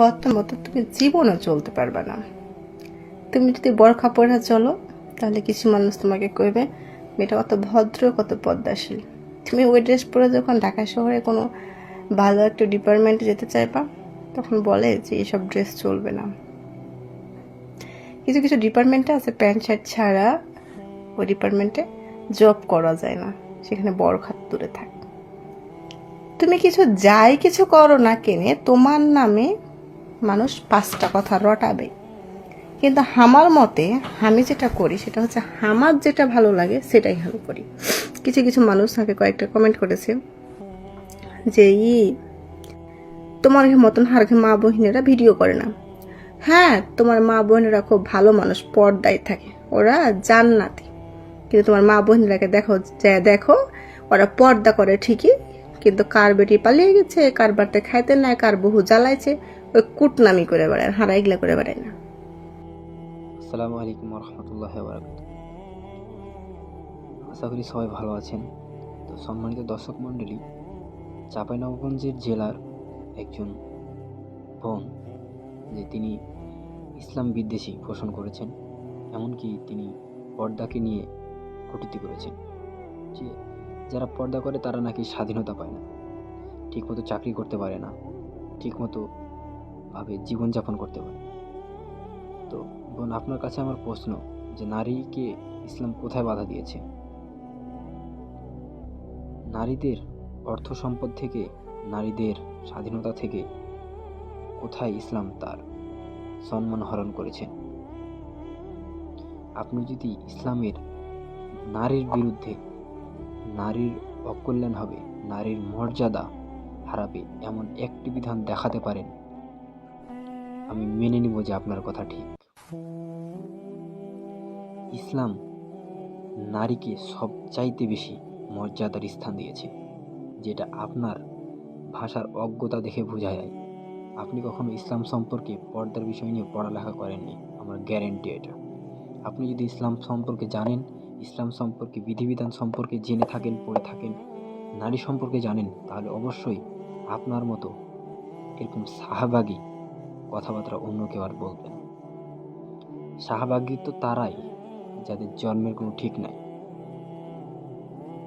বর্তমান মতো তুমি জীবনও চলতে পারবে না। তুমি যদি বরখা পরে চলো, তাহলে কিছু মানুষ তোমাকে কইবে, মেয়েটা কত ভদ্র, কত পদ্মাশীল। তুমি ওই ড্রেস পরে যখন ঢাকা শহরে কোনো ভালো একটা ডিপার্টমেন্টে যেতে চাইবা, তখন বলে যে এইসব ড্রেস চলবে না। কিছু কিছু ডিপার্টমেন্টে আছে প্যান্ট, শার্ট ছাড়া ওই ডিপার্টমেন্টে জব করা যায় না। সেখানে বড় খাত দূরে থাক। তুমি কিছু যাই কিছু করো না কেনে, তোমার নামে মানুষ পাঁচটা কথা রটাবে। কিন্তু আমার মতে আমি যেটা করি, সেটা হচ্ছে আমার যেটা ভালো লাগে, সেটাই আমি করি। কিছু কিছু মানুষ আমাকে কয়েকটা কমেন্ট করেছে যে, ই, তোমার মতন হার মা বহিনেরা ভিডিও করে না। হ্যাঁ তোমার মা বোনেরা খুব ভালো মানুষ, পর্দায় থাকে। ওরা জান্নাতি। কিন্তু তোমার মা বোনেরাকে দেখো, যে দেখো, ওরা পর্দা করে ঠিকই, কিন্তু কার বেটি পালিয়ে গেছে, কার বাড়িতে খাইতে নাই, কার বহু জ্বালাইছে ওই কুটনামি করে বেড়ায় হারা এগুলা করে বেড়ায় না। আসসালামু আলাইকুম রহমতুল্লাহ বারাকাত আশা করি সবাই ভালো আছেন। তো সম্মানিত দর্শক মণ্ডলী, চাঁপাইনবাবগঞ্জের জেলার একজন বোন, যে তিনি ইসলাম বিদ্বেষী পোষণ করেছেন, এমনকি তিনি পর্দাকে নিয়ে কটূক্তি করেছেন। যে যারা পর্দা করে তারা নাকি স্বাধীনতা পায় না, ঠিকমতো চাকরি করতে পারে না, ঠিকমতো ভাবে জীবনযাপন করতে পারে। তো বোন, আপনার কাছে আমার প্রশ্ন যে নারীকে ইসলাম কোথায় বাধা দিয়েছে? নারীদের অর্থ সম্পদ থেকে, নারীদের স্বাধীনতা থেকে কোথায় ইসলাম তার সম্মান হরণ করেছে? আপনি যদি ইসলামের নারীর বিরুদ্ধে নারীর অকল্যাণ হবে, নারীর মর্যাদা হারাবে, এমন একটি বিধান দেখাতে পারেন আমি মেনে নিব যে আপনার কথা ঠিক। ইসলাম নারীকে সবচাইতে বেশি মর্যাদার স্থান দিয়েছে, যেটা আপনার ভাষার অজ্ঞতা দেখে বোঝা যায়। আপনি কখনো ইসলাম সম্পর্কে পর্দার বিষয় নিয়ে পড়ালেখা করেননি? আমার গ্যারেন্টি এটা। আপনি যদি ইসলাম সম্পর্কে জানেন, ইসলাম সম্পর্কে বিধিবিধান সম্পর্কে জেনে থাকেন, পড়ে থাকেন, নারী সম্পর্কে জানেন, তাহলে অবশ্যই আপনার মতো এরকম শাহবাগী কথাবার্তা অন্য কেউ আর বলবেন শাহবাগী তো তারাই, যাদের জন্মের কোনো ঠিক নাই।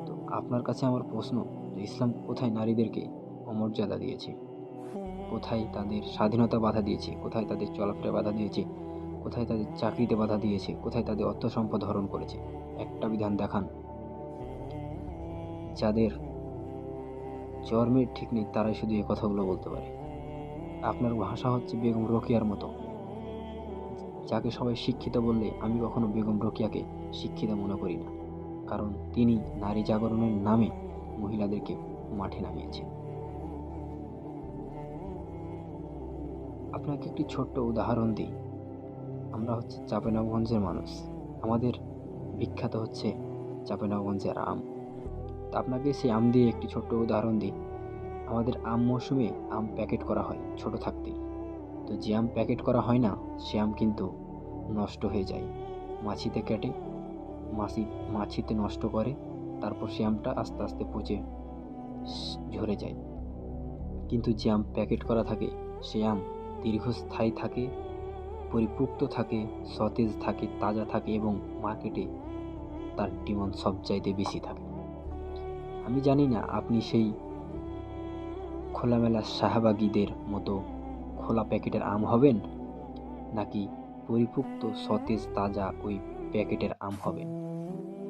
তো আপনার কাছে আমার প্রশ্ন, যে ইসলাম কোথায় নারীদেরকে অমর্যাদা দিয়েছে? কোথায় তাদের স্বাধীনতা বাধা দিয়েছে? কোথায় তাদের চলাফেরা বাধা দিয়েছে? কোথায় তাদের চাকরিতে বাধা দিয়েছে? কোথায় তাদের অর্থ সম্পদ হরণ করেছে? একটা বিধান দেখান। যাদের জন্মের ঠিক নেই, তারাই শুধু এই কথাগুলো বলতে পারে। আপনার ভাষা হচ্ছে বেগম রোকেয়ার মতো। যাকে সবাই শিক্ষিত বললে আমি কখনো বেগম রোকিয়াকে শিক্ষিত মনে করি না। কারণ তিনি নারী জাগরণের নামে মহিলাদেরকে মাঠে নামিয়েছেন। আপনাকে একটি ছোট্ট উদাহরণ দিই। আমরা হচ্ছে চাঁপাইনবাবগঞ্জের মানুষ। আমাদের বিখ্যাত হচ্ছে চাঁপাইনবাবগঞ্জের আম। তা আপনাকে সেই আম দিয়ে একটি ছোট্ট উদাহরণ দিই। আমাদের আম মৌসুমে আম প্যাকেট করা হয় ছোট থাকতেই। তো যে আম প্যাকেট করা হয় না, সে আম কিন্তু নষ্ট হয়ে যায়। মাছিতে কেটে, মাছি, মাছিতে নষ্ট করে, তারপর সে আমটা আস্তে আস্তে পচে ঝরে যায়। কিন্তু যে আম প্যাকেট করা থাকে, সে আম দীর্ঘস্থায়ী থাকে, পরিপুক্ত থাকে, সতেজ থাকে, তাজা থাকে এবং মার্কেটে তার ডিমান্ড সব চাইতে বেশি থাকে। আমি জানি না আপনি সেই খোলামেলা শাহবাগীদের মতো খোলা প্যাকেটের আম হবেন? নাকি পরিপুক্ত সতেজ তাজা ওই প্যাকেটের আম হবেন?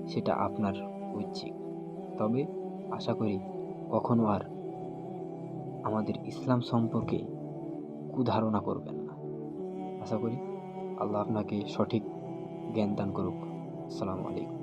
সেটা আপনার ঐচ্ছিক। তবে আশা করি কখনো আর আমাদের ইসলাম সম্পর্কে কুধারণা করবেন না। আশা করি আল্লাহ আপনাকে সঠিক জ্ঞান দান করুক। আসসালামু আলাইকুম।